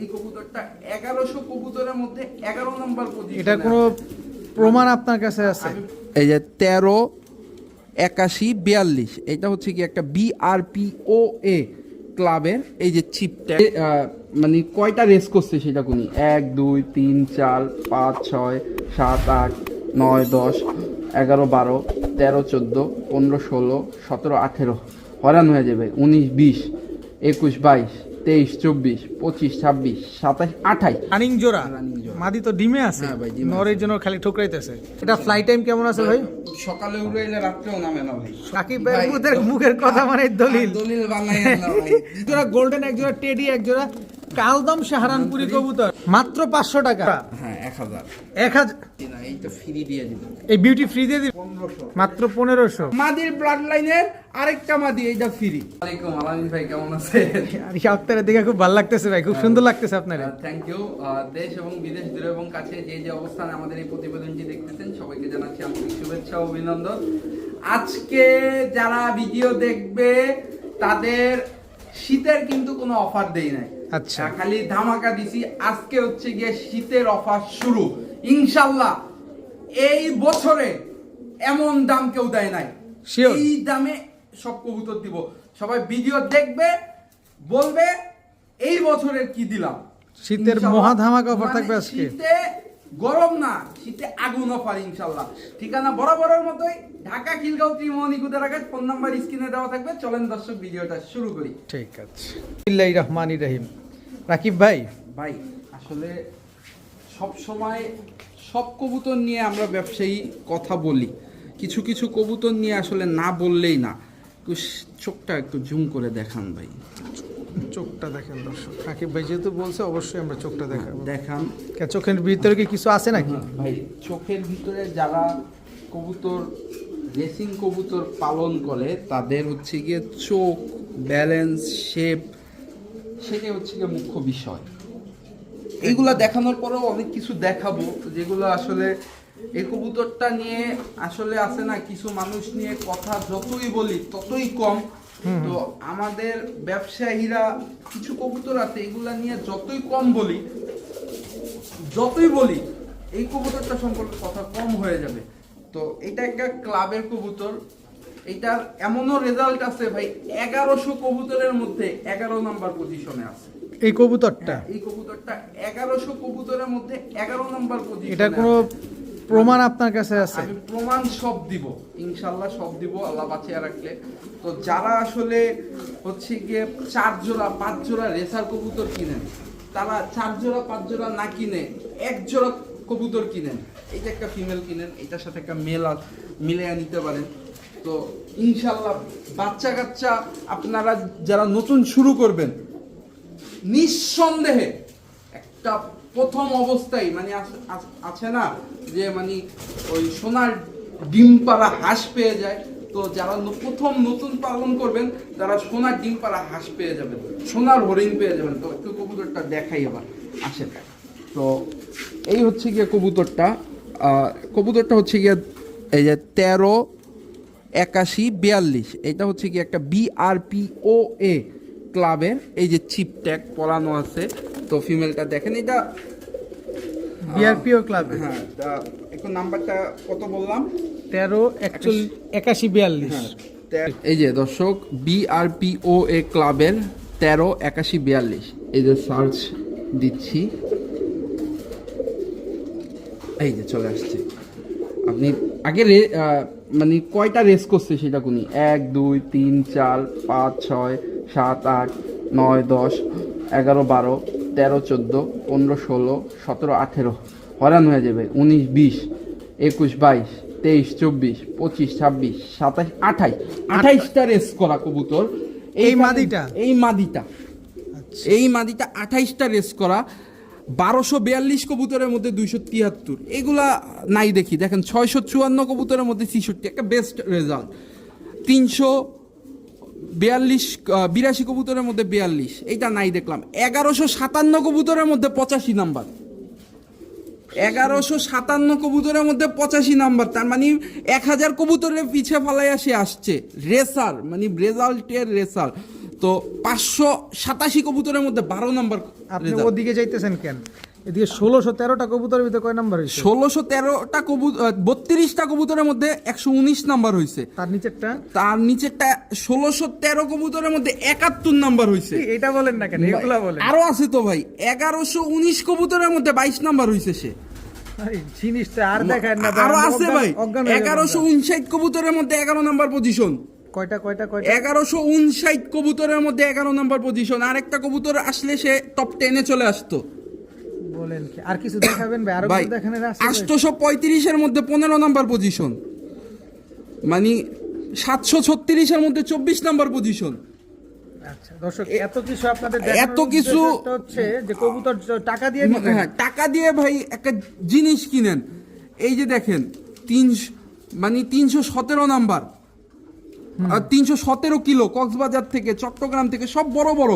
এই কবুতরটা এগারোশো কবুতরের মধ্যে এগারো নম্বর এটা কোনো প্রমাণ আপনার কাছে আছে? এই যে তেরো একাশি বিয়াল্লিশ এটা হচ্ছে কি একটা বিআরপিও এ ক্লাবের এই যে চিপটা মানে কয়টা রেস করছে সেটা কোনি? এক দুই তিন চার পাঁচ ছয় সাত আট নয় দশ এগারো বারো তেরো চোদ্দ পনেরো ষোলো সতেরো আঠেরো। হরান হয়ে যাবে। উনিশ বিশ একুশ বাইশ। তেইশ চব্বিশ পঁচিশ ছাব্বিশ সাতাশ আঠাশ রানিং জোড়া? মাদি তো ডিমে আছে। হ্যাঁ নরের জন্য খালি ঠোকরাইতেছে। এটা ফ্লাই টাইম কেমন আছে ভাই? সকালে উড়ে এলে রাত্রেও নামে না ভাই। সাকিব ভাই মুখের কথা মানে দলিল। দলিল ভাই। জোড়া গোল্ডেন এক জোড়া টেডি এক জোড়া কালদম সাহারানপুরি কবুতর। মাত্র পাঁচশো টাকা। হ্যাঁ এক হাজার। এক হাজার এই বিউটি ফ্রি দিয়ে মাত্র পনেরোশো। মাদির ব্লাড লাইনের আরেকটা মাদি এইটা ফ্রি ওয়ালাইকুম আলামিন ভাই কেমন আছে আর আপনারা দেখে খুব ভালো লাগতেছে ভাই খুব সুন্দর লাগতেছে আপনার। থ্যাংক ইউ দেশ এবং বিদেশ দূরে এবং কাছে যে যে অবস্থানে আমাদের এই প্রতিবেদনটি দেখতেছেন সবাইকে জানাচ্ছি আন্তরিক শুভেচ্ছা অভিনন্দন। আজকে যারা ভিডিও দেখবে তাদের শীতের কিন্তু কোনো অফার দেই নাই। আচ্ছা। খালি ধামাকা দিছি আজকে হচ্ছে গিয়ে শীতের অফার শুরু ইনশাল্লাহ এই বছরে এমন দাম কেউ দেয় নাই. এই দামে সব কবুতর দিব সবাই ভিডিও দেখবে বলবে এই বছরের কি দিলাম শীতের। মহা ধামাকা offer মানে থাকবে আজকে। শীতে গরম না শীতে আগুন অফার ইনশাল্লাহ। ঠিকানা বরাবরের মতোই ঢাকা খিলগাঁও ত্রিমোহনী কুদারাঘাট ফোন নাম্বার স্ক্রিনে দেওয়া থাকবে। চলেন দর্শক ভিডিওটা শুরু করি। ঠিক আছে। বিল্লাহি রহমান রহিম। রাকিব ভাই। ভাই আসলে সব সময় সব কবুতর নিয়ে আমরা ব্যবসায়ী কথা বলি। কিছু কিছু কবুতর নিয়ে আসলে না বললেই না। একটু চোখটা একটু জুম করে দেখান ভাই। চোখটা দেখেন দর্শক। রাকিব ভাই যেহেতু বলছে অবশ্যই আমরা চোখটা দেখাবো। দেখান চোখের ভিতরে কি কিছু আছে নাকি? ভাই চোখের ভিতরে যারা কবুতর রেসিং কবুতর পালন করে তাদের হচ্ছে গিয়ে চোখ ব্যালেন্স শেপ সেটাই হচ্ছে গিয়ে মুখ্য বিষয়। এইগুলা দেখানোর পরেও অনেক কিছু দেখাবো যেগুলো আসলে এই কবুতরটা নিয়ে আসলে আছে না কিছু মানুষ নিয়ে কথা যতই বলি ততই কম। তো আমাদের ব্যবসায়ীরা কিছু কবুতর আছে এগুলা নিয়ে যতই কম বলি যতই বলি এই কবুতরটা সম্পর্কে কথা কম হয়ে যাবে। তো এটা একটা ক্লাবের কবুতর এটার এমনও রেজাল্ট আছে ভাই এগারোশো কবুতরের মধ্যে এগারো নাম্বার পজিশনে আছে। এই কবুতরটা? এই কবুতরটা এগারোশো কবুতরের মধ্যে এগারো নাম্বার পজিশনে এটা কোনো প্রমাণ আপনার কাছে আছে? আমি প্রমাণ সব দিব, ইনশাল্লাহ সব দিব, আল্লাহ বাঁচিয়ে রাখলে। তো যারা আসলে হচ্ছে গিয়ে চার জোড়া, পাঁচ জোড়া রেসার কবুতর কিনেন, তারা চার জোড়া, পাঁচ জোড়া না কিনে এক জোড়া কবুতর কিনেন। এইটা একটা ফিমেল কিনেন, এটার সাথে একটা মেল মিলে নিতে পারেন। তো ইনশাল্লাহ বাচ্চা কাচ্চা আপনারা যারা নতুন শুরু করবেন, নিঃসন্দেহে একটা প্রথম অবস্থায় মানে আছে না? যে মানে ওই সোনার ডিম পাড়া হাঁস পেয়ে যায়। তো যারা প্রথম নতুন পালন করবেন, তারা সোনার ডিম পাড়া হাঁস পেয়ে যাবেন। সোনার হরিণ পেয়ে যাবেন। তো একটু কবুতরটা দেখাই আবার আসেন তো এই হচ্ছে গিয়ে কবুতরটা। কবুতরটা হচ্ছে গিয়ে, এই যে তেরো, একাশি, বিয়াল্লিশ। এটা হচ্ছে কি একটা বিআরপিও এ ক্লাবের, এই যে চিপ ট্যাগ পরানো আছে। তো ফিমেলটা দেখেন এটা বিআরপিও ক্লাবে হ্যাঁ তা একটু নাম্বারটা কত বললাম? তেরো একচল্লিশ একাশি বিয়াল্লিশ। হ্যাঁ এই যে দর্শক বিআরপিও এ ক্লাবের তেরো একাশি বিয়াল্লিশ। এই যে সার্চ দিচ্ছি। এই যে চলে আসছে। আপনি আগে মানে কয়টা রেস করছে সেটা কোনি এক দুই তিন চার পাঁচ ছয় সাত আট নয় দশ এগারো বারো। তেরো চোদ্দ পনেরো ষোলো সতেরো আঠেরো। হরান হয়ে যাবে। উনিশ বিশ একুশ বাইশ তেইশ চব্বিশ পঁচিশ ছাব্বিশ সাতাশ আঠাইশ। আঠাইশটা রেস করা কবুতর। এই মাদিটা? এই মাদিটা। এই মাদিটা আঠাইশটা রেস করা। বারোশো বিয়াল্লিশ কবুতরের মধ্যে দুইশো তিয়াত্তর। এগুলা নাই দেখি। দেখেন ছয়শো চুয়ান্ন কবুতরের মধ্যে ছিষট্টি। একটা বেস্ট রেজাল্ট তিনশো বিয়াল্লিশ বিরাশি কবুতরের মধ্যে বিয়াল্লিশ। এইটা নাই দেখলাম। এগারোশো সাতান্ন কবুতরের মধ্যে পঁচাশি নাম্বার। এগারোশো সাতান্ন কবুতরের মধ্যে পঁচাশি নাম্বার। তার মানে এক হাজার কবুতরের পিছে ফালাইয়া সে আসছে। রেসার মানে রেজাল্টের রেসার। তো পাঁচশো সাতাশি কবুতরের মধ্যে বারো নাম্বার আপনি ওদিকে যাইতেছেন কেন? এদিকে ষোলোশো তেরোটা কবুতরের ভিতরে কয় নাম্বার হয়েছে? ষোলোশো তেরোটা কবুতর বত্রিশটা কবুতরের মধ্যে একশো উনিশ নাম্বার হয়েছে। তার নিচেরটা? তার নিচেরটা ষোলোশো তেরো কবুতরের মধ্যে একাত্তর নাম্বার হয়েছে। এটা বলেন না কেন? এগুলা বলেন। আরও আছে তো ভাই এগারোশো উনিশ কবুতরের মধ্যে বাইশ নাম্বার হয়েছে সে। জিনিসটা আর দেখায় না আরও আছে ভাই এগারোশো। উনষাট কবুতরের মধ্যে এগারো নাম্বার পজিশন কয়টা কয়টা কয়টা? এগারোশো উনষাট কবুতরের মধ্যে এগারো নাম্বার পজিশন আর একটা কবুতর আসলে সে টপ টেনে চলে আসতো। বলেন কি? আর কিছু দেখাবেন ভাই? আরও কিছু দেখানোর আছে ভাই? আটশোশো পঁয়ত্রিশের মধ্যে পনেরো নাম্বার পজিশন মানে সাতশো ছত্রিশের মধ্যে চব্বিশ নাম্বার পজিশন আচ্ছা দর্শক এত কিছু আপনাদের এত কিছু- হচ্ছে যে কবুতর টাকা দিয়ে হ্যাঁ টাকা দিয়ে ভাই একটা জিনিস কিনেন। এই যে দেখেন তিনশো মানে তিনশো সতেরো নাম্বার। আর তিনশো সতেরো কিলো কক্সবাজার থেকে চট্টগ্রাম থেকে সব বড় বড়।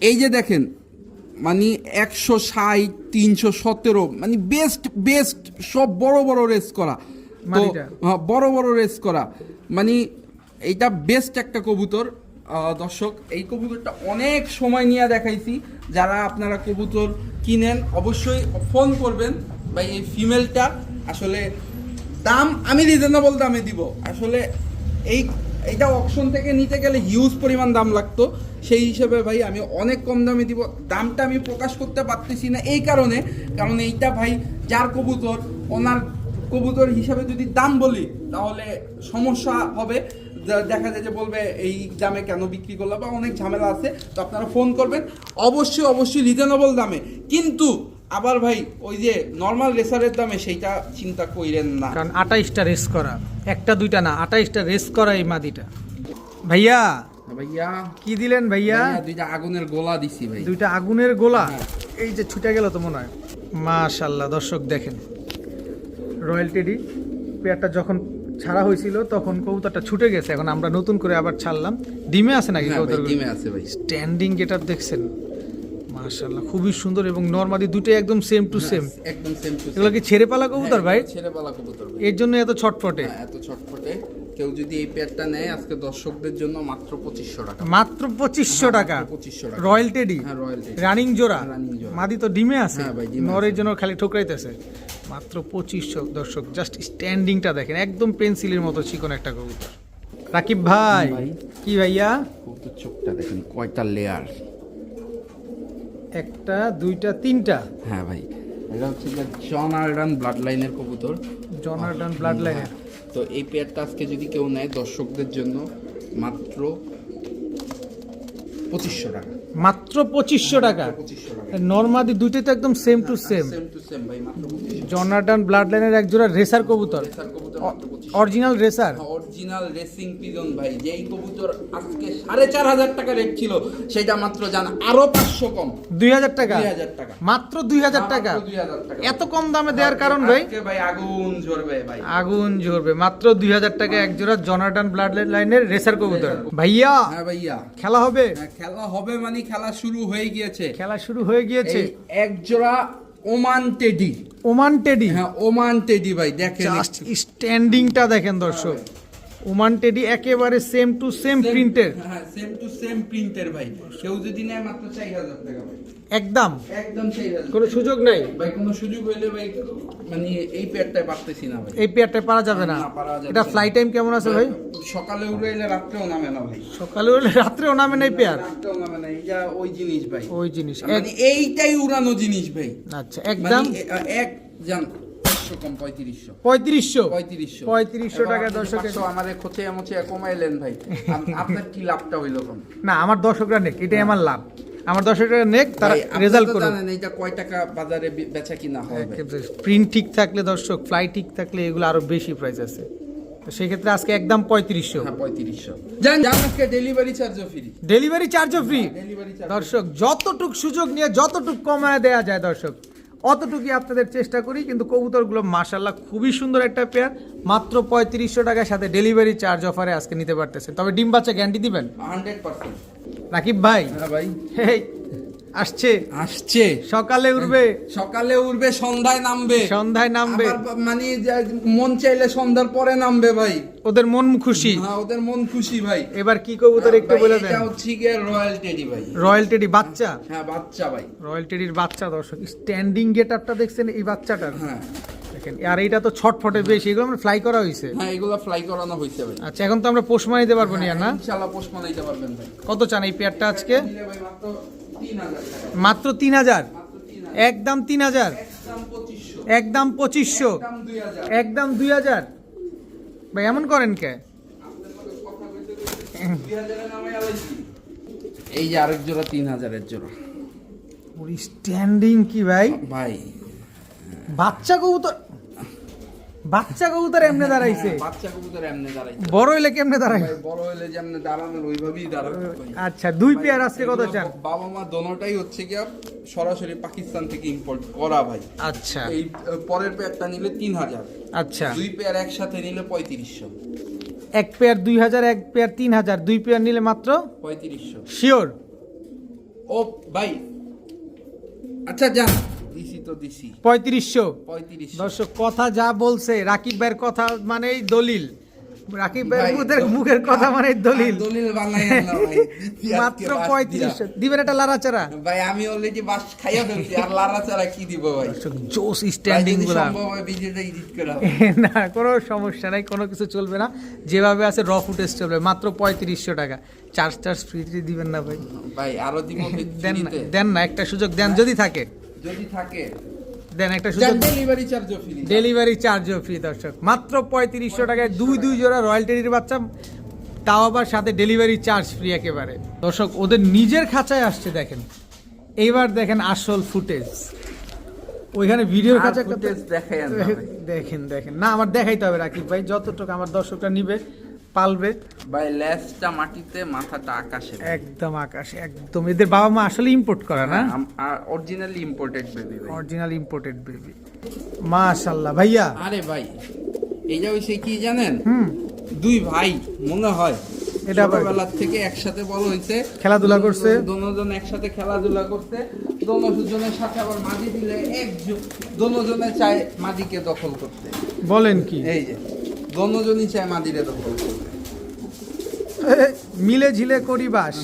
এই যে দেখেন মানে একশো ষাট তিনশো সতেরো মানে বেস্ট বেস্ট সব বড় বড় রেস করা। তো হ্যাঁ, বড় বড় রেস করা। মানে এইটা বেস্ট একটা কবুতর দর্শক। এই কবুতরটা অনেক সময় নিয়ে দেখাইছি। যারা আপনারা কবুতর কিনেন অবশ্যই ফোন করবেন। বা এই ফিমেলটা আসলে দাম আমি রিজনেবল দামে দিব। আসলে এই এইটা অকশন থেকে নিতে গেলে হিউজ পরিমাণ দাম লাগতো। সেই হিসেবে ভাই আমি অনেক কম দামে দিব। দামটা আমি প্রকাশ করতে পারতেছি না এই কারণে। কারণ এইটা ভাই যার কবুতর, ওনার কবুতর হিসাবে যদি দাম বলি, তাহলে সমস্যা হবে। দেখা যায় যে বলবে, এই দামে কেন বিক্রি করল? বা অনেক ঝামেলা আছে। তো আপনারা ফোন করবেন। অবশ্যই অবশ্যই রিজনেবল দামে। কিন্তু আবার ভাই ওই যে নর্মাল রেসারের দামে সেইটা চিন্তা কইরেন না। কারণ আঠাইশটা রেস করা। একটা দুইটা না আঠাইশটা রেস করা এই মাদিটা। ভাইয়া ভাইয়া। কি দিলেন ভাইয়া? দুইটা আগুনের গোলা দিছি ভাই। দুইটা আগুনের গোলা? হ্যাঁ। এই যে ছুটে গেল তো মনে হয়। মাশাল্লাহ দর্শক দেখেন। রয়্যাল টেডি পেয়ারটা যখন ছাড়া হয়েছিল তখন কবুতরটা ছুটে গেছে। এখন আমরা নতুন করে আবার ছাড়লাম। ডিমে আছে নাকি হ্যাঁ ভাই কবুতরগুলো? ডিমে আছে ভাই। স্ট্যান্ডিং গেটার দেখছেন? মাশাল্লাহ খুবই সুন্দর এবং নর্মালি দুটোই একদম সেম টু সেম একদম সেম টু এগুলো কি ছেড়ে পালা কবুতর ভাই? ছেড়ে পালা কবুতর এর জন্য এত ছটফটে? হ্যাঁ, এত ছটফটে। কেউ যদি এই পেয়ারটা নেয় আজকে দর্শকদের জন্য মাত্র পঁচিশশো টাকা। মাত্র পঁচিশশো টাকা। পঁচিশশো টাকা। রয়্যাল টেডি হ্যাঁ রয়্যাল রানিং জোড়া। মাদি তো ডিমে আছে। হ্যাঁ ভাই, ডিমে নরের জন্য খালি ঠোকরাইতেছে। মাত্র পঁচিশশো দর্শক জাস্ট স্ট্যান্ডিংটা দেখেন। একদম পেন্সিলের মতো চিকন একটা কবুতর। রাকিব ভাই ভাই। কি ভাইয়া? কবুতর চোখটা দেখেন কয়টা লেয়ার একটা দুইটা তিনটা। হ্যাঁ ভাই। এটা হচ্ছে যে জন আর্ডান ব্লাড লাইনের কবুতর জন আরডান ব্লাড লাইনের তো এই পেয়ারটা আজকে যদি কেউ নেয় দর্শকদের জন্য মাত্র পঁচিশশো টাকা। মাত্র পঁচিশশো টাকা। নর্মাদি দুইটাই তো একদম সেম টু সেম জনার্ডন ব্লাড লাইনের এক জোড়া রেসার কবুতর। Original racer. Original racing pigeon ভাই। যেই কবুতর আজকে সাড়ে চার হাজার টাকা রেট ছিল সেটা মাত্র জান আরও পাঁচশো কম। দুই হাজার টাকা। টাকা। মাত্র দুই হাজার টাকা। 2000 টাকা। এত কম দামে দেওয়ার কারণ ভাই? আজকে ভাই আগুন ঝরবে ভাই। আগুন ঝরবে। মাত্র দুই হাজার টাকা এক জোড়া জনার্ডন ব্লাড লাইনের রেসার কবুতর। ভাইয়া হ্যাঁ ভাইয়া। খেলা হবে? হ্যাঁ, খেলা হবে মানে খেলা শুরু হয়ে গিয়েছে। খেলা শুরু হয়ে গিয়েছে। একজোড়া এক জোড়া ওমান টেডি। Oman teddy. হ্যাঁ ওমান টেডি ভাই দেখেন স্ট্যান্ডিংটা দেখেন দর্শক। ওমান টেডি একেবারে সেম টু সেম প্রিন্টের হ্যাঁ সেম টু সেম প্রিন্টের ভাই। কেউ যদি নেয় মাত্র চার হাজার টাকা ভাই। একদম। একদম চার হাজার। কোনো সুযোগ নাই। ভাই কোনো সুযোগ হইলে ভাই মানে এই পেয়ারটাই পারতেছি না ভাই। এই পেয়ারটা পারা যাবে না। এটা। ফ্লাই টাইম কেমন আছে ভাই? সকালে উড়াইলে রাত্রেও নামে না ভাই। সকালে হলে রাত্রেও নামে না এই পেয়ার রাত্রেও নামে না। এইটা ওই জিনিস ভাই। ওই জিনিস। মানে এইটাই উড়ানো জিনিস ভাই। আচ্ছা মানে একদম এক জান পাঁচশো কম পঁয়ত্রিশশো। পঁয়ত্রিশশো? পঁয়ত্রিশশো। পঁয়ত্রিশশো টাকা দর্শকের আমাদের খোঁচে আমছে কমাইলেন ভাই। আপনার কি লাভটা হইল না আমার দর্শকরা নেক এটাই আমার লাভ। আমার দর্শকরা নেক তারা রেজাল্ট জানেন এইটা কয় টাকা বাজারে বেচা কিনা প্রিন্ট ঠিক থাকলে দর্শক ফ্লাই ঠিক থাকলে এগুলো আরও বেশি প্রাইস আছে। সেক্ষেত্রে আজকে একদম পঁয়ত্রিশশো। আজকে ডেলিভারি চার্জও ফ্রি ডেলিভারি চার্জও ফ্রি দর্শক যতটুক সুযোগ নিয়ে যতটুক কমায় দেওয়া যায় দর্শক। অতটুকুই আপনাদের চেষ্টা করি কিন্তু কবুতরগুলো মাশাল্লাহ খুবই সুন্দর একটা পেয়ার মাত্র পঁয়ত্রিশশো টাকার সাথে ডেলিভারি চার্জ অফারে আজকে নিতে পারতেছে তবে ডিম বাচ্চা গ্যান্টি দিবেন? হান্ড্রেড পার্সেন্ট রাকিব ভাই? হ্যাঁ ভাই। হেই আসছে। আসছে। সকালে উঠবে সকালে উঠবে সন্ধ্যায় নামবে। সন্ধ্যায় নামবে। মানে মন চাইলে সন্ধ্যার পরে নামবে ভাই। ওদের মন খুশি। হ্যাঁ ওদের মন খুশি ভাই। এবার কি কবুতর একটু ভাই, বলে এটা দেন। হচ্ছে গিয়ে রয়্যাল টেডি ভাই। রয়্যাল টেডি বাচ্চা? হ্যাঁ বাচ্চা ভাই। রয়্যাল টেডির বাচ্চা দর্শক স্ট্যান্ডিং গেট আপটা দেখছেন এই বাচ্চাটার? হ্যাঁ। দেখেন আর এইটা তো ছটফটে বেশি এগুলো আমরা ফ্লাই করা হয়েছে হ্যাঁ এগুলো ফ্লাই করানো হয়েছে ভাই। আচ্ছা এখন তো আমরা পোষ মানিতে পারব না না? ইনশাআল্লাহ পারবেন ভাই। কত চান এই পেয়ারটা আজকে? ভাই মাত্র 3000 টাকা মাত্র তিন হাজার? মাত্র 3000 একদম তিন হাজার? একদম 2500 পঁচিশশো? একদম 2000 একদম দুই হাজার? ভাই এমন করেন কে? এই যে আরেক জোড়া তিন হাজারের জোড়া। স্ট্যান্ডিং কি ভাই? ভাই বাচ্চা কবুতর বাচ্চা কবুতর এমনি দাঁড়াইছে। হ্যাঁ, বাচ্চা কবুতর এমনি দাঁড়াইছে। বড় হইলে কেমনে দাঁড়াই বড় হলে যেমন দাঁড়ানোর ওইভাবেই দাঁড়াবে আচ্ছা দুই পেয়ার আজকে কত চান বাবা মা দোনোটাই হচ্ছে কি সরাসরি পাকিস্তান থেকে ইম্পোর্ট করা ভাই। আচ্ছা। এই পরের পেয়ারটা নিলে তিন হাজার। আচ্ছা। দুই পেয়ার একসাথে নিলে পঁয়ত্রিশশো। এক পেয়ার দুই হাজার এক পেয়ার তিন হাজার। দুই পেয়ার নিলে মাত্র পঁয়ত্রিশশো। শিওর। ও ভাই। আচ্ছা যান। তো দিছি। পঁয়ত্রিশশো। দর্শক কথা যা বলছে রাকিব ভাইয়ের কথা মানেই দলিল। রাকিব ভাইয়ের মুখের কথা মানে দলিল। দলিল বানাই মাত্র পঁয়ত্রিশশো। দিবেন লাড়াচাড়া? ভাই আমি অলরেডি বাস খাইয়া ফেলছি। আর লারা ছাড়া কি দিব ভাই? জোস স্ট্যান্ডিংগুলা না কোনো সমস্যা নাই কোনো কিছু চলবে না। যেভাবে আছে র ফুটেজ চলবে। মাত্র পঁয়ত্রিশশো টাকা। চার্জ চার্জ ফ্রি দিবেন না ভাই। ভাই আরও দিব দেন না দেন না একটা সুযোগ দেন যদি থাকে। যদি থাকে দেন একটা সুযোগ ডেলিভারি চার্জও ফ্রি ডেলিভারি চার্জও ফ্রি দর্শক। মাত্র পঁয়ত্রিশশো টাকায় দুই দুই জোড়া রয়্যাল টেরির বাচ্চা তাও আবার সাথে ডেলিভারি চার্জ ফ্রি একেবারে। দর্শক ওদের নিজের খাঁচায় আসছে দেখেন। এইবার দেখেন আসল ফুটেজ ওইখানে ভিডিওর কাছে একটা। দেখেন দেখেন। না আমার দেখাইতে হবে রাকিব ভাই যতটুকু আমার দর্শকরা নিবে পালবে? ভাই লেজটা মাটিতে মাথাটা আকাশে। একদম আকাশে একদম। এদের বাবা মা আসলে ইম্পোর্ট করা না? অরিজিনালি ইম্পোর্টেড বেবি ভাই। অরিজিনাল ইম্পোর্টেড বেবি মাশাল্লাহ ভাইয়া। আরে ভাই এই যে হইছে কি জানেন? হুম। দুই ভাই মনে হয়। এটা কি? থেকে একসাথে বড় হয়েছে খেলাধুলা করছে? দোনোজন একসাথে খেলাধুলা করতে দোনোজনের সাথে আবার মাদি দিলে একজন দোনোজনে চায় মাদিকে দখল করতে। বলেন কি? এই যে দোনোজনই চায় মাদিরে দখল মিলে ঝিলে করি বাস।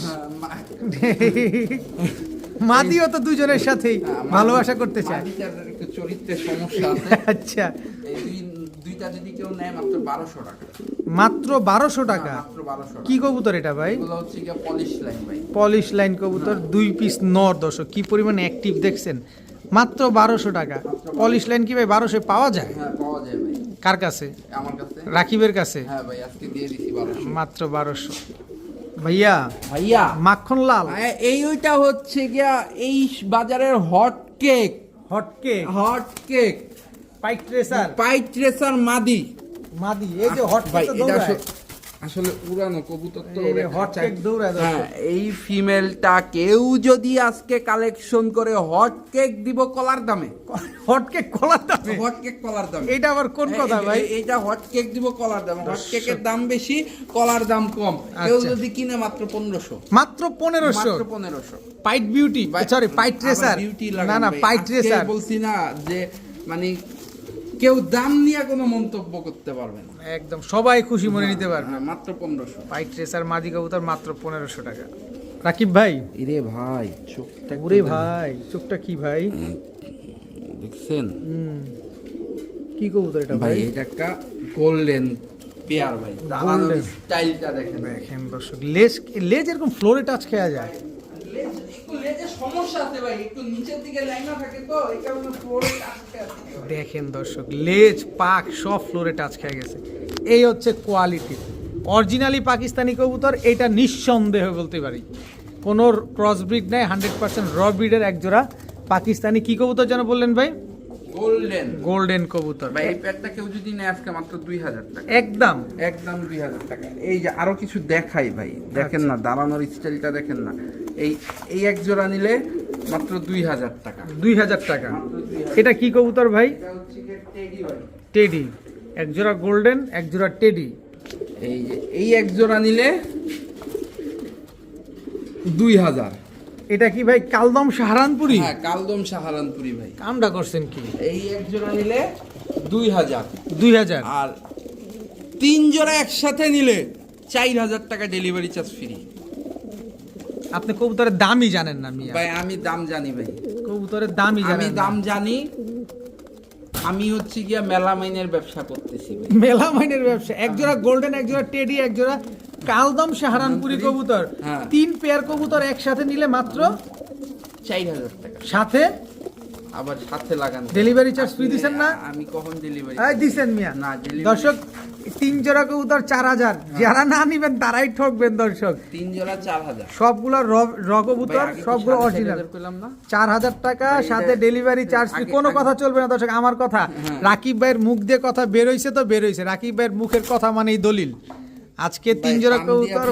হ্যাঁ, মাদিও তো দুজনের সাথেই হ্যাঁ, ভালোবাসা করতে চায়। চরিত্রের সমস্যা আছে। আচ্ছা। দুইটা যদি কেউ নেয় মাত্র বারোশো টাকা। মাত্র বারোশো টাকা? কি কবুতর এটা ভাই? পলিশ লাইন ভাই। পলিশ লাইন কবুতর দুই পিস নর দর্শক কি পরিমাণে অ্যাক্টিভ দেখছেন? মাত্র বারোশো টাকা। পলিশ লাইন কি ভাই বারোশো পাওয়া যায়? হ্যাঁ কার কাছে? রাকিবের কাছে? হ্যাঁ মাত্র বারোশো। ভাইয়া ভাইয়া। মাখন লাল। এই ওইটা হচ্ছে গিয়া এই বাজারের হট কেক হট কেক পাইক ট্রেসার পাইট ট্রেসার মাদি। মাদি এই যে হট ভাই এটা। আসলে- উড়ানো কবুতর তো এই হট কেক দর্শক। হ্যাঁ ফিমেলটা কেউ যদি আজকে কালেকশন করে হট কেক দিব কলার দামে। হটকে কলার দামে? হট কেক কলার দামে। এটা আবার কোন কথা ভাই? এইটা হট কেক দিব কলার দাম। হট কেকের দাম বেশি কলার দাম কম। কেউ আচ্ছা। যদি কিনে মাত্র পনেরোশো। মাত্র পনেরোশো? মাত্র পনেরোশো। Pied beauty sorry pied tracer না না পাইট ট্রেসার বলছি না যে মানে কেউ দাম নিয়ে কোনো মন্তব্য করতে পারবে না। একদম সবাই খুশি মনে নিতে পারবে। হ্যাঁ, মাত্র পনেরোশো। পাইট ট্রেসার মাদি কবুতর মাত্র পনেরোশো টাকা। রাকিব ভাই? ইরে ভাই চোখটা ওরে ভাই চোখটা কি ভাই? দেখছেন? কি কবুতর এটা ভাই এটা একটা গোল্ডেন পেয়ার ভাই। স্টাইলটা দেখেন। দেখেন দর্শক লেজ লেজ এরকম ফ্লোরে টাচ খেয়া যায়। দেখেন দর্শক, লেজ, পাক সব ফ্লোরে টাচ খেয়ে গেছে। এই হচ্ছে কোয়ালিটি অরিজিনালি পাকিস্তানি কবুতর, এটা নিঃসন্দেহ বলতে পারি। কোনো ক্রস ব্রিড নাই হান্ড্রেড পার্সেন্ট র ব্রিডের একজোড়া। পাকিস্তানি কী কবুতর যেন বললেন ভাই? গোল্ডেন গোল্ডেন কবুতর। ভাই এই প্যাডটা কেউ যদি নেয় আজকে মাত্র দুই হাজার টাকা। একদম। একদম দুই হাজার টাকা। এই যে আরও কিছু দেখাই ভাই দেখেন না দাঁড়ানোর স্টাইলটা দেখেন না। এই এই এক জোড়া নিলে মাত্র দুই হাজার টাকা। দুই হাজার টাকা। এটা কি কবুতর ভাই? এটা হচ্ছে টেডি ভাই। টেডি একজোড়া গোল্ডেন একজোড়া টেডি এই যে এই এক জোড়া নিলে দুই হাজার। এটা কি ভাই কালদম সাহারানপুরি? হ্যাঁ কালদম সাহারানপুরি ভাই। কামটা করছেন কি? এই এক জোড়া নিলে দুই হাজার। দুই হাজার? আর তিন জোড়া একসাথে নিলে চার হাজার টাকা ডেলিভারি চার্জ ফ্রি আপনি কবুতরের দামই জানেন না মিয়া। ভাই আমি দাম জানি ভাই। কবুতরের দামই আমি দাম জানি আমি হচ্ছে গিয়া মেলামাইনের ব্যবসা করতেছি ভাই। মেলামাইনের ব্যবসা। এক জোড়া গোল্ডেন এক জোড়া টেডি এক জোড়া কালদম সাহারানপুরি কবুতর। হ্যাঁ। তিন পেয়ার কবুতর একসাথে নিলে মাত্র চার হাজার টাকা। সাথে? আবার সাথে লাগান। ডেলিভারি চার্জ ফ্রি দিছেন না? আমি কখন ডেলিভারি এই দিছেন মিয়া। না, দর্শক তিন জোড়া কবুতর চার হাজার। যারা না নিবেন তারাই ঠকবেন দর্শক। তিন জোড়া চার হাজার। সবগুলো র- র কবুতর ভাই, সবগুলো চার অরিজিনাল চার হাজার টাকা সাথে ডেলিভারি চার্জ কোনো কথা চলবে না দর্শক আমার কথা। হ্যাঁ। রাকিব ভাইয়ের মুখ দিয়ে কথা বেরোইছে তো বেরোইছে। রাকিব ভাইয়ের মুখের কথা মানেই দলিল। আজকে তিন জোড়া কবুতর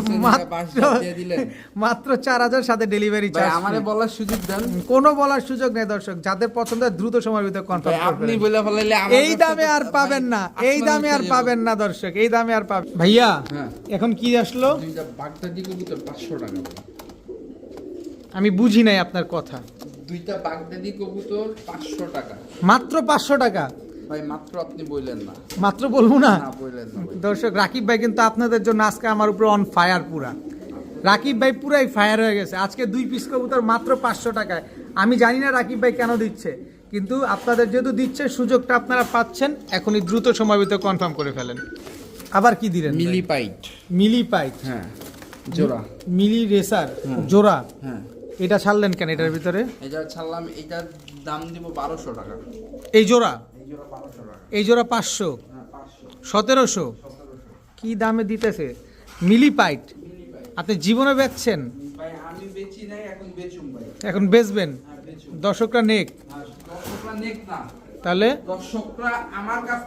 মাত্র চার হাজার সাথে ডেলিভারি চার্জ আমারে বলার সুযোগ দেন। কোনো বলার সুযোগ নেই দর্শক যাদের পছন্দ দ্রুত সময়ের ভিতরে কনফার্ম আপনি বলে ফেলাইলে এই দামে আর পাবেন না এই দামে আর পাবেন না দর্শক এই দামে আর পাবেন ভাইয়া হ্যাঁ। এখন কি আসলো? বাগদাদি কবুতর পাঁচশো টাকা আমি বুঝি নাই আপনার কথা। দুইটা বাগদাদি কবুতর পাঁচশো টাকা। মাত্র পাঁচশো টাকা? ভাই মাত্র আপনি বললেন না। মাত্র বলব না। দর্শক রাকিব ভাই কিন্তু আপনাদের জন্য আজকে আমার উপরে অন ফায়ার পুরা। রাকিব ভাই পুরাই ফায়ার হয়ে গেছে। আজকে দুই পিস কবুতর মাত্র পাঁচশো টাকায়। আমি জানি না রাকিব ভাই কেন দিচ্ছে কিন্তু আপনাদের যেহেতু দিচ্ছে সুযোগটা আপনারা পাচ্ছেন। এখনই দ্রুত সময় ভিতরে কনফার্ম করে ফেলেন। আবার কি দিলেন মিলি পাইট মিলি পাইট হ্যাঁ জোড়া। মিলি রেসার হুম। জোড়া। হ্যাঁ। এটা ছাড়লেন কেন এটার ভিতরে? এটা ছাড়লাম এটার দাম দিব বারোশো টাকা। এই জোড়া? এই জোড়া জোড়া পাঁচশো? হ্যাঁ সতেরোশো? কি দামে দিতেছে? মিলি পাইট আপনি জীবনে বেচছেন? এখন বেচবেন? হ্যাঁ দর্শকরা নেক। না। তাহলে? দর্শকরা আমার কাছ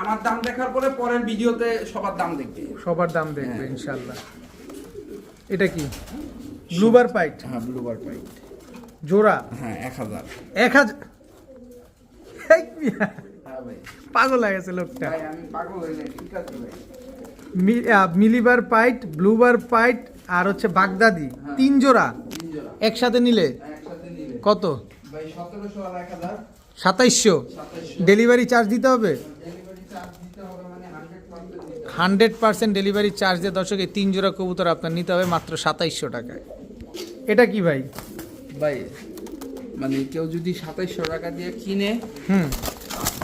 আমার দাম দেখার পরে পরের ভিডিওতে সবার দাম দেখবে। সবার দাম দেখবে হ্যাঁ। ইনশাল্লাহ এটা কি? Blue bar pied? হ্যাঁ ব্লুবার পাই জোড়া? হ্যাঁ এক হাজার। এক হাজার? হ্যাঁ পাগল হয়ে গেছে লোকটা। মিলিবার পাইট ব্লুবার পাইট আর হচ্ছে বাগদাদি হ্যাঁ। তিন জোড়া। একসাথে নিলে? কত? এক হাজার। সাতাইশশো। ডেলিভারি চার্জ মানে হান্ড্রেড পার্সেন্ট দিতে হবে। হান্ড্রেড পার্সেন্ট ডেলিভারি চার্জ দিয়ে দর্শক এই তিন জোড়া কবুতর আপনার নিতে হবে মাত্র সাতাইশশো টাকায়। এটা কি ভাই? ভাই মানে কেউ যদি সাতাইশশো টাকা দিয়ে কিনে হুম।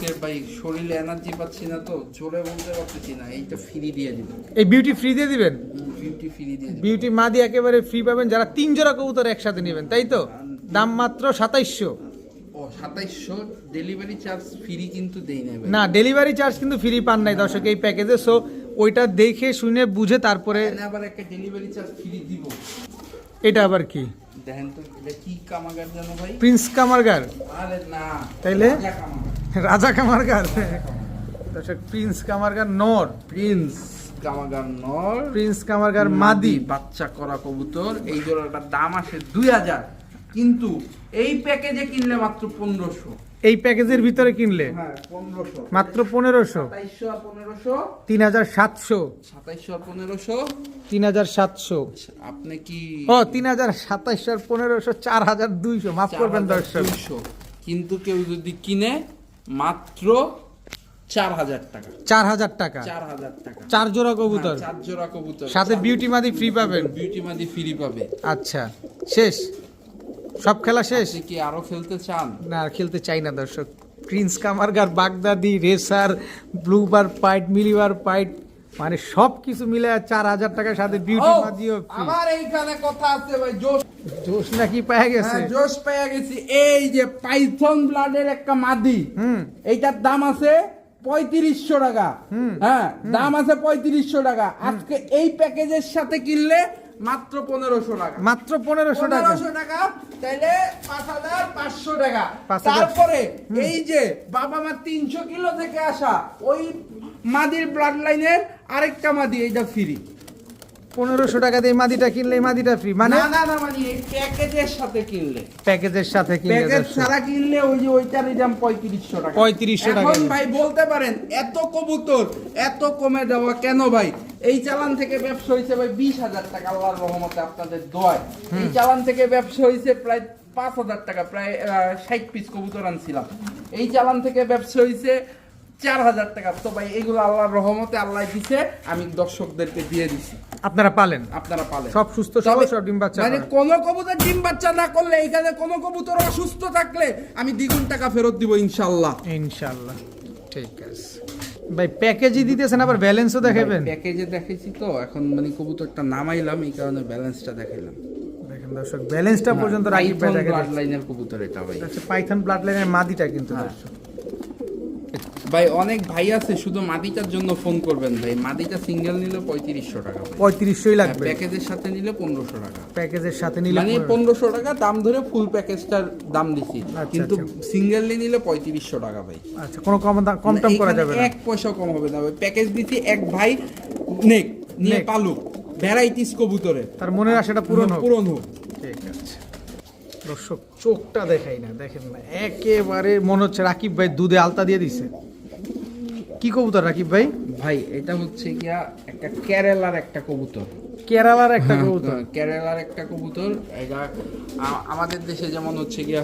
আজকে ভাই শরীরে এনার্জি পাচ্ছি না তো জোরে বলতে পারতেছি না এইটা ফ্রি দিয়ে দিব এই বিউটি ফ্রি দিয়ে দিবেন? বিউটি ফ্রি দিয়ে বিউটি একেবারে ফ্রি পাবেন যারা তিন জোড়া কবুতর একসাথে নেবেন তাই তো? দাম মাত্র সাতাইশশো। ও সাতাইশশো ডেলিভারি চার্জ ফ্রি কিন্তু দেই না না ডেলিভারি চার্জ কিন্তু ফ্রি পান নাই দর্শক এই প্যাকেজে সো ওইটা দেখে শুনে বুঝে তারপরে আবার একটা ডেলিভারি চার্জ ফ্রি দিব। এটা আবার কি? দেখেন তো এটা কি কামাগার জানো ভাই? প্রিন্স কামারগার আরে না তাইলে? কামাগার। রাজা কামারগার? দর্শক প্রিন্স কামারগার নর। প্রিন্স কামাগার নর। প্রিন্স কামারগার মাদি বাচ্চা করা কবুতর। এই জোড়াটার দাম আসে দুই হাজার। কিন্তু এই প্যাকেজে কিনলে মাত্র পনেরোশো। এই প্যাকেজের ভিতরে কিনলে? হ্যাঁ মাত্র পনেরোশো? পনেরোশো। তিন হাজার সাতশো। সাতাইশশো পনেরোশো। তিন হাজার সাতশো। আপনি কি ও তিন হাজার সাতাইশশো পনেরোশো চার হাজার দুইশো। মাফ করবেন দর্শক। কিন্তু কেউ যদি কিনে মাত্র চার হাজার টাকা। চার হাজার টাকা? চার হাজার টাকা। চার জোড়া কবুতর? চার জোড়া কবুতর। সাথে বিউটি মাদি ফ্রি পাবেন? বিউটি মাদি ফ্রি পাবে। আচ্ছা শেষ? সব খেলা শেষ? কি আরও খেলতে চান? না আর খেলতে চাই না দর্শক। প্রিন্স কামারগার বাগদাদি racer blue bar pied mealy bar pied মানে সব কিছু মিলে চার হাজার টাকার সাথে বিউটি ও, আমার এইখানে কথা আছে ভাই জোশ। জোশ নাকি গেছে হ্যাঁ, জোশ পেয়ে গেছি। এই যে পাইথন ব্লাডের একটা মাদি এইটার দাম আছে পঁয়ত্রিশশো টাকা। হ্যাঁ দাম আছে পঁয়ত্রিশশো টাকা। আজকে এই প্যাকেজের সাথে কিনলে মাত্র পনেরোশো টাকা। মাত্র পনেরোশো টাকা। পনেরোশো টাকা তাইলে পাঁচ হাজার পাঁচশো টাকা। তারপরে এই যে বাবা মা তিনশো কিলো থেকে আসা ওই মাদির ব্লাড লাইনের আরেকটা মাদি এইটা ফ্রি পনেরোশো টাকা দিয়ে মাদিটা কিনলে মাদিটা ফ্রি মানে? না না না মানে এই প্যাকেজের সাথে কিনলে। প্যাকেজের সাথে কিনলে প্যাকেজ ছাড়া কিনলে ওই যে ওইটার দাম পঁয়ত্রিশশো টাকা। 3500 টাকা এখন ভাই বলতে পারেন এত কবুতর এত কমে দেওয়া কেন ভাই? এই চালান থেকে ব্যবসা হয়েছে ভাই বিশ হাজার টাকা আল্লাহর রহমতে আপনাদের দোয়ায়। এই চালান থেকে ব্যবসা হয়েছে প্রায় পাঁচ হাজার টাকা প্রায় ষাট পিস কবুতর আনছিলাম। এই চালান থেকে ব্যবসা হয়েছে চার হাজার টাকা। তো ভাই এগুলো আল্লাহর রহমতে আল্লাহ দিছে আমি দর্শকদেরকে দিয়ে দিছি। আপনারা পালেন? আপনারা পালেন। সব সুস্থ সবল সব ডিম বাচ্চা মানে। কোন কবুতর ডিম বাচ্চা না করলে এখানে কোন কবুতর অসুস্থ থাকলে আমি দ্বিগুণ টাকা ফেরত দিব ইনশাল্লাহ ইনশাল্লাহ ঠিক আছে। ভাই প্যাকেজই দিতেছেন আবার ব্যালেন্সও দেখাবেন প্যাকেজে দেখেছি তো এখন মানে কবুতরটা নামাইলাম এই কারণে ব্যালেন্সটা দেখাইলাম। দেখেন দর্শক ব্যালেন্সটা পর্যন্ত রাখি ভাই ব্লাড লাইনের কবুতর এটা ভাই। যাচ্ছে পাইথন ব্লাড লাইনের মাদিটা কিন্তু হ্যাঁ। দর্শক। ভাই অনেক ভাই আছে শুধু মাদিটার জন্য ফোন করবেন ভাই। মাদিটা সিঙ্গেল নিলে পঁয়ত্রিশশো টাকা ভাই। পঁয়ত্রিশশোই লাগবে। প্যাকেজের সাথে নিলে পনেরোশো টাকা। প্যাকেজের সাথে নিলে মানে পনেরোশো। টাকা দাম ধরে ফুল প্যাকেজটার দাম দিছি আচ্ছা, কিন্তু আচ্ছা। সিঙ্গেললি নিলে পঁয়ত্রিশশো টাকা ভাই। আচ্ছা কোনো কম কম টম করা যাবে এক পয়সা কম হবে না ভাই। প্যাকেজ দিচ্ছি এক ভাই নেক নিয়ে পালুক। ভ্যারাইটিস কবুতরে তার মনের আশাটা পূরণ হোক। পূরণ হোক। ঠিক আছে। দর্শক চোখটা দেখাই না দেখেন না একেবারে মনে হচ্ছে রাকিব ভাই দুধে আলতা দিয়ে দিছে। কি কবুতর রাকিব ভাই? ভাই এটা হচ্ছে গিয়া একটা কেরালার একটা কবুতর। কেরালার একটা হ্যাঁ, কবুতর? কেরালার একটা কবুতর। এটা আমাদের দেশে যেমন হচ্ছে গিয়া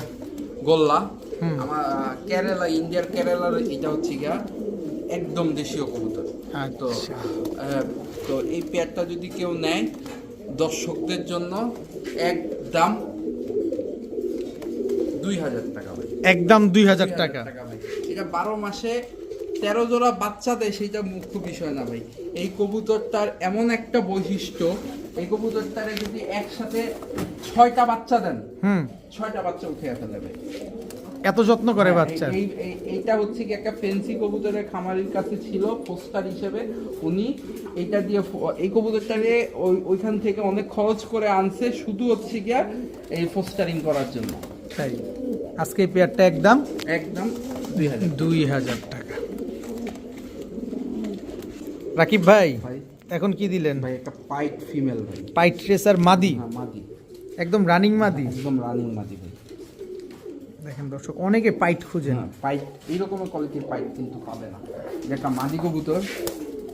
গোল্লা আমার কেরালা ইন্ডিয়ার কেরালার এটা হচ্ছে গিয়া একদম দেশীয় কবুতর। হ্যাঁ তো আচ্ছা। তো এই পেয়ারটা যদি কেউ নেয় দর্শকদের জন্য একদম দুই হাজার টাকা ভাই। একদম দুই হাজার টাকা। ভাই। এটা বারো মাসে তেরো জোড়া বাচ্চা দেয় সেটা মুখ্য বিষয় না ভাই। এই কবুতরটার এমন একটা বৈশিষ্ট্য এই কবুতরটারে যদি একসাথে ছয়টা বাচ্চা দেন হুম। ছয়টা বাচ্চা উঠে ফেলে ভাই। এত যত্ন করে বাচ্চা। এই এই- এইটা হচ্ছে কি একটা ফেন্সি কবুতরের খামারির কাছে ছিল পোস্টার হিসেবে। উনি এটা দিয়ে এই কবুতরটারে ওই ওইখান থেকে অনেক খরচ করে আনছে শুধু হচ্ছে গিয়া এই পোস্টারিং করার জন্য। তাই। আজকে এই পেয়ারটা একদম একদম দুই হাজার। টাকা। রাকিব ভাই ভাই। এখন কি দিলেন? ভাই একটা পাইট ফিমেল ভাই। পাইট ট্রেসার মাদি? হ্যাঁ মাদি। একদম রানিং মাদি? একদম রানিং মাদি ভাই। দেখেন দর্শক অনেকে পাইট খুঁজেন। হ্যাঁ পাইট এইরকমের কোয়ালিটির পাইট কিন্তু পাবে না। যে একটা মাদি কবুতর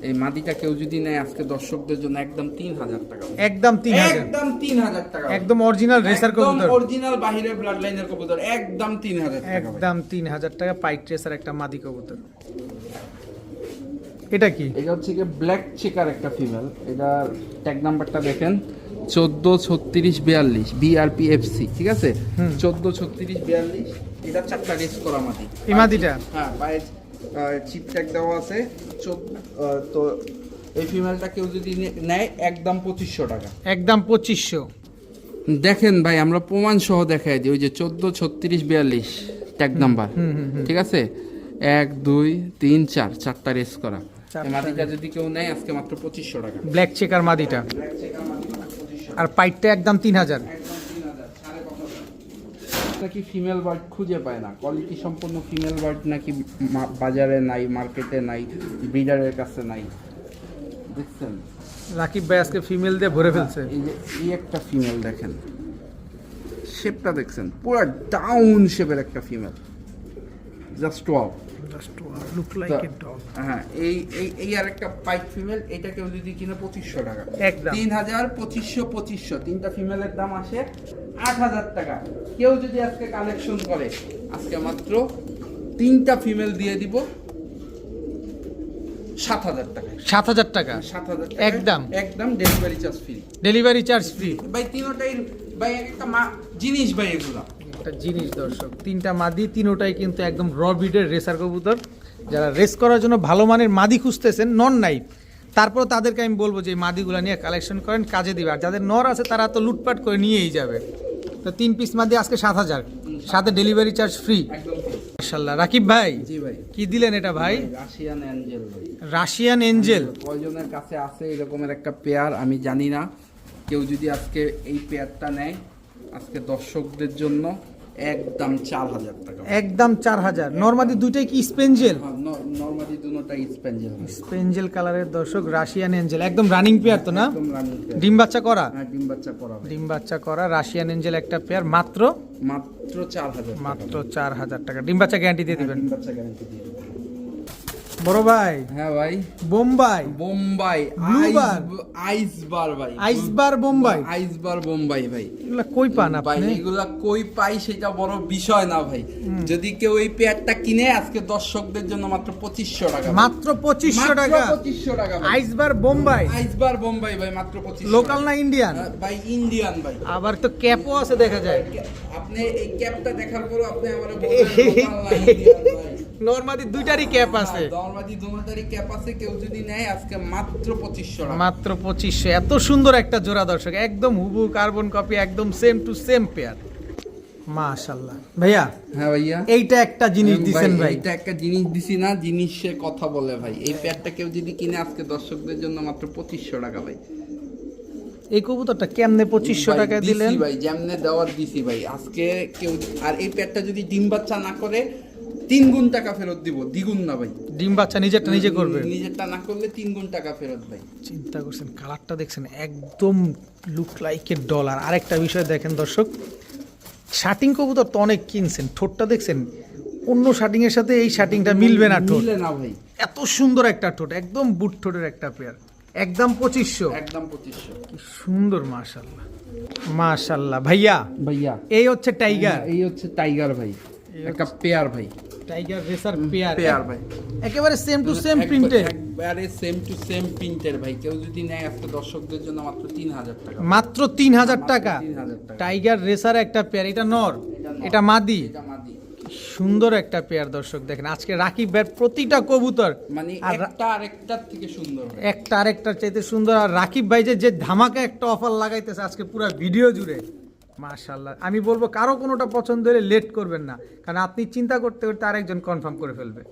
এই মাদিটা কেউ যদি নেয় আজকে দর্শকদের জন্য একদম তিন হাজার টাকা। একদম তিন হাজার। একদম তিন হাজার টাকা। একদম অরিজিনাল রেসার কবুতর। অরিজিনাল বাহিরের ব্লাড লাইনের কবুতর। একদম তিন হাজার একদম তিন হাজার টাকা পাইট ট্রেসার একটা মাদি কবুতর। এটা কি? এটা হচ্ছে কি ব্ল্যাক চেকার একটা ফিমেল এটা ট্যাগ নাম্বারটা দেখেন। চোদ্দ ছত্রিশ বিয়াল্লিশ বিআরপিএফসি ঠিক আছে। চোদ্দ ছত্রিশ বিয়াল্লিশ। এটা চারটা রেস করা মাটি এই মাদিটা? হ্যাঁ চিপ ট্যাগ দেওয়া আছে। তো এই ফিমেলটা কেউ যদি নেয় একদম পঁচিশশো টাকা। একদম পঁচিশশো। দেখেন ভাই আমরা প্রমাণ সহ দেখাই দিই ওই যে চোদ্দ ছত্রিশ বিয়াল্লিশ ট্যাগ নাম্বার হুম, হুম, হুম। ঠিক আছে? এক দুই তিন চার চারটা রেস করা। মাটিটা যদি কেউ নেয় আজকে মাত্র পঁচিশশো টাকা। ব্ল্যাক চেকার মাদিটা। আর পাইটটা একদম তিন হাজার। নাকি ফিমেল বার্ড খুঁজে পায় না? কোয়ালিটি সম্পন্ন ফিমেল বার্ড নাকি বাজারে নাই মার্কেটে নাই ব্রিডারের কাছে নাই? দেখছেন? রাকিব ভাই আজকে ফিমেল দিয়ে ভরে ফেলছে। এই যে এই একটা ফিমেল দেখেন। শেপটা দেখছেন? পুরো ডাউন শেপের একটা ফিমেল জাস্ট ওয়াও লুক হ্যাঁ এই এই এই আর পাইপ ফিমেল এটা কেউ যদি কিনে পঁচিশশো টাকা। একদম। তিন হাজার পঁচিশশো পঁচিশশো। তিনটা ফিমেলের দাম আসে আট হাজার টাকা। কেউ যদি আজকে কালেকশন করে আজকে মাত্র তিনটা ফিমেল দিয়ে দিব সাত হাজার টাকা। সাত হাজার টাকা? সাত হাজার একদম। একদম delivery charge free delivery charge free ভাই তিনোটাই ভাই একটা মা জিনিস ভাই এগুলো। একটা জিনিস দর্শক। তিনটা মাদি তিনোটাই কিন্তু একদম র ব্রিডের রেসার কবুতর। যারা রেস করার জন্য ভালো মানের মাদি খুঁজতেছেন নন নাই। তারপর তাদেরকে আমি বলব যে মাদিগুলো নিয়ে কালেকশন করেন কাজে দিবে। আর যাদের নর আছে তারা তো লুটপাট করে নিয়েই যাবে। তো তিন পিস মাদি আজকে সাত হাজার। সাথে ডেলিভারি চার্জ ফ্রি একদম মার্শাল্লাহ রাকিব ভাই জি ভাই। কি দিলেন এটা ভাই? রাশিয়ান অ্যাঞ্জেল ভাই। Russian angel. কয়জনের কাছে আছে এরকমের একটা পেয়ার আমি জানি না। কেউ যদি আজকে এই পেয়ারটা নেয় আজকে দর্শকদের জন্য একদম চার হাজার টাকা। একদম চার হাজার। নর্মাদি দুইটাই কি স্পেনজেল? নরমাদি দুটোটাই স্পেঞ্জেল স্পেনজেল কালারের দর্শক রাশিয়ান এঞ্জেল। একদম রানিং পেয়ার তো না? ডিম বাচ্চা করা? হ্যাঁ ডিম বাচ্চা করা ডিম বাচ্চা করা রাশিয়ান এঞ্জেল একটা পেয়ার। মাত্র? মাত্র চার হাজার মাত্র চার হাজার টাকা। ডিম বাচ্চা গ্যারান্টি দিয়ে দিবেন। ডিম বাচ্চা গ্যারান্টি দিয়ে। বড় ভাই? হ্যাঁ ভাই। বোম্বাই। বোম্বাই। Blue bar? আইস বার ভাই। আইসবার বোম্বাই? আইস বার বোম্বাই ভাই। এগুলা কই পান ভাই আপনি এগুলা কই পাই সেটা বড় বিষয় না ভাই। যদি কেউ এই পেয়ারটা কিনে আজকে দর্শকদের জন্য মাত্র পঁচিশশো টাকা ভাই। মাত্র পঁচিশশো মাত্র টাকা? 2500 টাকা ভাই। আইসবার বোম্বাই? আইসবার বোম্বাই ভাই মাত্র পঁচিশ লোকাল না ইন্ডিয়ান? ভাই ইন্ডিয়ান ভাই। আবার তো ক্যাপও আছে দেখা যায়। আপনি এই ক্যাপটা দেখার পর আপনি আমার নর্মালি দুইটারই ক্যাপ আছে। নর্মাদি দুটারই ক্যাপ আছে কেউ যদি নেয় আজকে মাত্র মাত্র এত সুন্দর একটা জোড়া দর্শক একদম হুবু কার্বন কপি একদম সেম টু সেম পেয়ার ভাইয়া হ্যাঁ ভাইয়া। এইটা একটা জিনিস ভাই এটা একটা জিনিস দিছি না জিনিসে কথা বলে ভাই। এই প্যাডটা কেউ যদি কিনে আজকে দর্শকদের জন্য মাত্র পঁচিশশো টাকা ভাই। এই কবুতরটা কেমনে পঁচিশশো টাকা দিলেন? ভাই যেমনে দেওয়ার দিছি ভাই। আজকে কেউ আর এই প্যাডটা যদি ডিম বাচ্চা না করে তিন গুণ টাকা ফেরত দিব দ্বিগুণ না ভাই। ডিম বাচ্চা নিজেরটা নিজে করবে? নিজেরটা না করলে তিন গুণ টাকা ফেরত ভাই। চিন্তা করছেন কালারটা দেখছেন একদম লুক লাইক এ ডলার আরেকটা বিষয় দেখেন দর্শক শার্টিং কবুতর তো অনেক কিনছেন ঠোঁটটা দেখছেন অন্য শার্টিং এর সাথে এই শার্টিংটা মিলবে না ঠোঁট। মিলে না ভাই। এত সুন্দর একটা ঠোঁট একদম বুট ঠোঁটের একটা পেয়ার একদম পঁচিশশো। একদম পঁচিশশো। কি সুন্দর মাশাল্লাহ মাশাল্লাহ ভাইয়া ভাইয়া। এই হচ্ছে টাইগার এই হচ্ছে টাইগার ভাই। একটা পেয়ার ভাই। Tiger racer pair. পেয়ার ভাই। একেবারে সেম টু সেম প্রিন্টে একবারে সেম টু সেম প্রিন্টের ভাই। কেউ যদি নেয় আজকে দর্শকদের জন্য মাত্র তিন হাজার টাকা। মাত্র তিন হাজার মাত্র টাকা। 3000 টাকা। টাইগার রেসার একটা পেয়ার। এটা নর। এটা মাদি। এটা মাদি। সুন্দর একটা পেয়ার দর্শক দেখেন। আজকে রাকিব ভাইয়ের প্রতিটা কবুতর। মানে একটা আরেকটার থেকে সুন্দর একটা আরেকটার চাইতে সুন্দর। আর রাকিব ভাই যে যে ধামাকা একটা অফার লাগাইতেছে আজকে পুরো ভিডিও জুড়ে। মাশাল্লাহ আমি বলব কারও কোনোটা পছন্দ হলে লেট করবেন না। কারণ আপনি চিন্তা করতে করতে আরেকজন কনফার্ম করে ফেলবে।